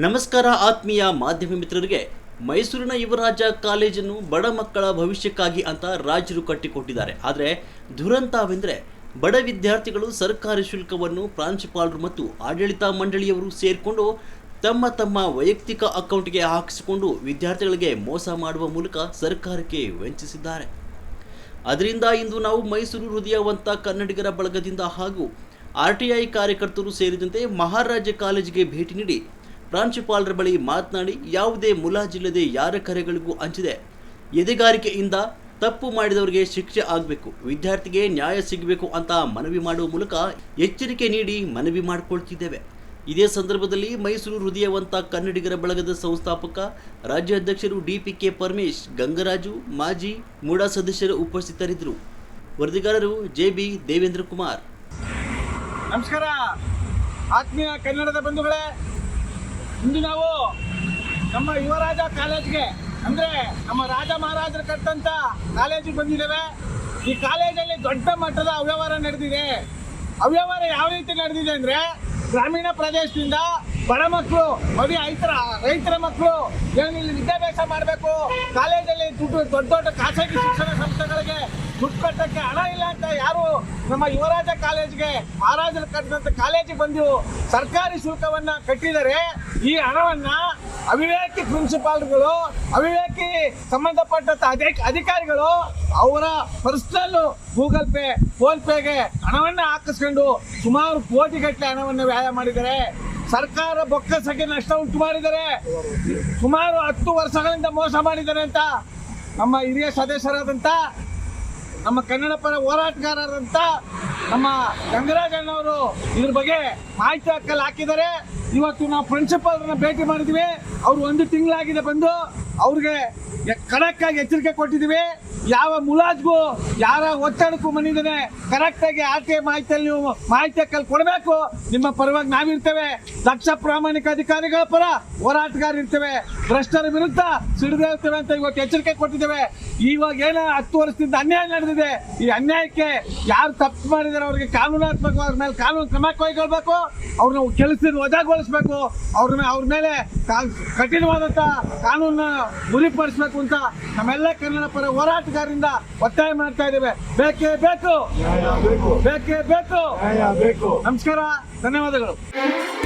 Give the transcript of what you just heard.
ನಮಸ್ಕಾರ ಆತ್ಮೀಯ ಮಾಧ್ಯಮ ಮಿತ್ರರಿಗೆ, ಮೈಸೂರಿನ ಯುವರಾಜ ಕಾಲೇಜನ್ನು ಬಡ ಮಕ್ಕಳ ಭವಿಷ್ಯಕ್ಕಾಗಿ ಅಂತ ರಾಜರು ಕಟ್ಟಿಕೊಟ್ಟಿದ್ದಾರೆ. ಆದರೆ ದುರಂತವೆಂದರೆ ಬಡ ವಿದ್ಯಾರ್ಥಿಗಳು ಸರ್ಕಾರಿ ಶುಲ್ಕವನ್ನು ಪ್ರಾಂಶುಪಾಲರು ಮತ್ತು ಆಡಳಿತ ಮಂಡಳಿಯವರು ಸೇರಿಕೊಂಡು ತಮ್ಮ ತಮ್ಮ ವೈಯಕ್ತಿಕ ಅಕೌಂಟ್ಗೆ ಹಾಕಿಸಿಕೊಂಡು ವಿದ್ಯಾರ್ಥಿಗಳಿಗೆ ಮೋಸ ಮಾಡುವ ಮೂಲಕ ಸರ್ಕಾರಕ್ಕೆ ವಂಚಿಸಿದ್ದಾರೆ. ಅದರಿಂದ ಇಂದು ನಾವು ಮೈಸೂರು ಹೃದಯವಂತ ಕನ್ನಡಿಗರ ಬಳಗದಿಂದ ಹಾಗೂ ಆರ್ ಟಿ ಐ ಕಾರ್ಯಕರ್ತರು ಸೇರಿದಂತೆ ಮಹಾರಾಜ ಕಾಲೇಜಿಗೆ ಭೇಟಿ ನೀಡಿ ಪ್ರಾಂಶುಪಾಲರ ಬಳಿ ಮಾತನಾಡಿ, ಯಾವುದೇ ಮುಲಾಜಿಲ್ಲದೆ ಯಾರ ಕರೆಗಳಿಗೂ ಹಂಚಿದೆ ಎದೆಗಾರಿಕೆಯಿಂದ ತಪ್ಪು ಮಾಡಿದವರಿಗೆ ಶಿಕ್ಷೆ ಆಗಬೇಕು, ವಿದ್ಯಾರ್ಥಿಗೆ ನ್ಯಾಯ ಸಿಗಬೇಕು ಅಂತ ಮನವಿ ಮಾಡುವ ಮೂಲಕ ಎಚ್ಚರಿಕೆ ನೀಡಿ ಮನವಿ ಮಾಡಿಕೊಳ್ತಿದ್ದೇವೆ. ಇದೇ ಸಂದರ್ಭದಲ್ಲಿ ಮೈಸೂರು ಹೃದಯವಂತ ಕನ್ನಡಿಗರ ಬಳಗದ ಸಂಸ್ಥಾಪಕ, ರಾಜ್ಯಾಧ್ಯಕ್ಷರು ಡಿಪಿಕೆ ಪರಮೇಶ್, ಗಂಗರಾಜು, ಮಾಜಿ ಮೂಡಾ ಸದಸ್ಯರು ಉಪಸ್ಥಿತರಿದ್ದರು. ವರದಿಗಾರರು ಜೆ ಬಿ ದೇವೇಂದ್ರ ಕುಮಾರ್. ನಮಸ್ಕಾರ. ಆತ್ಮೀಯ ಕನ್ನಡದ ಬಂಧುಗಳೇ ಇಂದು ನಾವು ನಮ್ಮ ಯುವರಾಜ ಕಾಲೇಜ್ಗೆ, ಅಂದ್ರೆ ನಮ್ಮ ರಾಜ ಮಹಾರಾಜರು ಕಟ್ಟಂತ ಕಾಲೇಜಿಗೆ ಬಂದಿದ್ದೇವೆ. ಈ ಕಾಲೇಜಲ್ಲಿ ದೊಡ್ಡ ಮಟ್ಟದ ಅವ್ಯವಹಾರ ನಡೆದಿದೆ. ಅವ್ಯವಹಾರ ಯಾವ ರೀತಿ ನಡೆದಿದೆ ಅಂದ್ರೆ ಗ್ರಾಮೀಣ ಪ್ರದೇಶದಿಂದ ಬಡ ಮಕ್ಕಳು, ಬರೀ ರೈತರ ರೈತರ ಮಕ್ಕಳು ಏನು ಇಲ್ಲಿ ವಿದ್ಯಾಭ್ಯಾಸ ಮಾಡಬೇಕು, ಕಾಲೇಜಲ್ಲಿ ದುಡ್ಡು ದೊಡ್ಡ ದೊಡ್ಡ ಖಾಸಗಿ ಶಿಕ್ಷಣ ಸಂಸ್ಥೆಗಳಿಗೆ ದುಡ್ಡು ಕಟ್ಟಕ್ಕೆ ಹಣ ಇಲ್ಲ ಅಂತ ಯಾರು ನಮ್ಮ ಯುವರಾಜ ಕಾಲೇಜ್ಗೆ ಮಹಾರಾಜರು ಕಟ್ಟಿದಂತ ಕಾಲೇಜಿಗೆ ಬಂದು ಸರ್ಕಾರಿ ಶುಲ್ಕವನ್ನ ಕಟ್ಟಿದರೆ ಈ ಹಣವನ್ನ ಅವಿವೇಕಿ ಪ್ರಿನ್ಸಿಪಾಲ್ಗಳು, ಅವಿವೇಕಿ ಸಂಬಂಧಪಟ್ಟಂತ ಅಧಿಕ- ಅಧಿಕಾರಿಗಳು ಅವರ ಪರ್ಸನಲ್ ಗೂಗಲ್ ಪೇ, ಫೋನ್ ಪೇಗೆ ಹಣವನ್ನ ಹಾಕಿಸ್ಕೊಂಡು ಸುಮಾರು ಕೋಟಿಗಟ್ಟಲೆ ಹಣವನ್ನು ವ್ಯಯ ಮಾಡಿದ್ದಾರೆ ಸರ್ಕಾರ ಬೊಕ್ಕಸಕ್ಕೆ ನಷ್ಟ ಉಂಟು ಮಾಡಿದ್ದಾರೆ ಸುಮಾರು ಹತ್ತು ವರ್ಷಗಳಿಂದ ಮೋಸ ಮಾಡಿದ್ದಾರೆ ಅಂತ ನಮ್ಮ ಹಿರಿಯ ಸದಸ್ಯರಾದಂಥ ನಮ್ಮ ಕನ್ನಡ ಪರ ಹೋರಾಟಗಾರರಂತ ನಮ್ಮ ಗಂಗರಾಜಣ್ಣವರು ಇದ್ರ ಬಗ್ಗೆ ಮಾಹಿತಿ ಹಕ್ಕಲ್ಲಿ ಹಾಕಿದ್ದಾರೆ. ಇವತ್ತು ನಾವು ಪ್ರಿನ್ಸಿಪಾಲ್ರನ್ನ ಭೇಟಿ ಮಾಡಿದ್ವಿ. ಅವ್ರು ಒಂದು ತಿಂಗಳಾಗಿದೆ ಬಂದು ಅವ್ರಿಗೆ ಖಡಕ್ಕಾಗಿ ಎಚ್ಚರಿಕೆ ಕೊಟ್ಟಿದ್ದೀವಿ. ಯಾವ ಮುಲಾಜ್ಗೂ, ಯಾರ ಒತ್ತಡಕ್ಕೂ ಬಂದಿದ್ದಾನೆ ಕರೆಕ್ಟ್ ಆಗಿ ಆರ್ ಟಿ ಐ ಮಾಹಿತಿಯಲ್ಲಿ ನೀವು ಮಾಹಿತಿ ಕಲ್ ಕೊಡಬೇಕು. ನಿಮ್ಮ ಪರವಾಗಿ ನಾವಿರ್ತೇವೆ. ದಕ್ಷ ಪ್ರಾಮಾಣಿಕ ಅಧಿಕಾರಿಗಳ ಪರ ಹೋರಾಟಗಾರ ಇರ್ತೇವೆ ಭ್ರಷ್ಟರ ವಿರುದ್ಧ ಸಿಡಿದೇಳ್ತೇವೆ ಅಂತ ಇವತ್ತು ಎಚ್ಚರಿಕೆ ಕೊಟ್ಟಿದ್ದೇವೆ. ಇವಾಗ ಏನ ಹತ್ತು ವರ್ಷದಿಂದ ಅನ್ಯಾಯ ನಡೆದಿದೆ. ಈ ಅನ್ಯಾಯಕ್ಕೆ ಯಾರು ತಪ್ಪು ಮಾಡಿದಾರೆ ಅವ್ರಿಗೆ ಕಾನೂನಾತ್ಮಕವಾದ ಮೇಲೆ ಕಾನೂನು ಕ್ರಮ ಕೈಗೊಳ್ಬೇಕು. ಅವ್ರನ್ನ ಕೆಲಸದಿಂದ ವಜಾಗೊಳಿಸ್ಬೇಕು. ಅವ್ರನ್ನ ಅವ್ರ ಮೇಲೆ ಕಾ- ಕಾನೂನನ್ನ ಗುರಿಪಡಿಸಬೇಕು ಗುರಿಪಡಿಸ್ಬೇಕು ಅಂತ ನಮ್ಮೆಲ್ಲ ಕನ್ನಡ ಪರ ಹೋರಾಟಗಾರರಿಂದ ಒತ್ತಾಯ ಮಾಡ್ತಾ ಇದ್ದೇವೆ. ಬೇಕೇ ಬೇಕು. ಬೇಕೇ. ಬೇಕು. ನಮಸ್ಕಾರ. ಧನ್ಯವಾದಗಳು.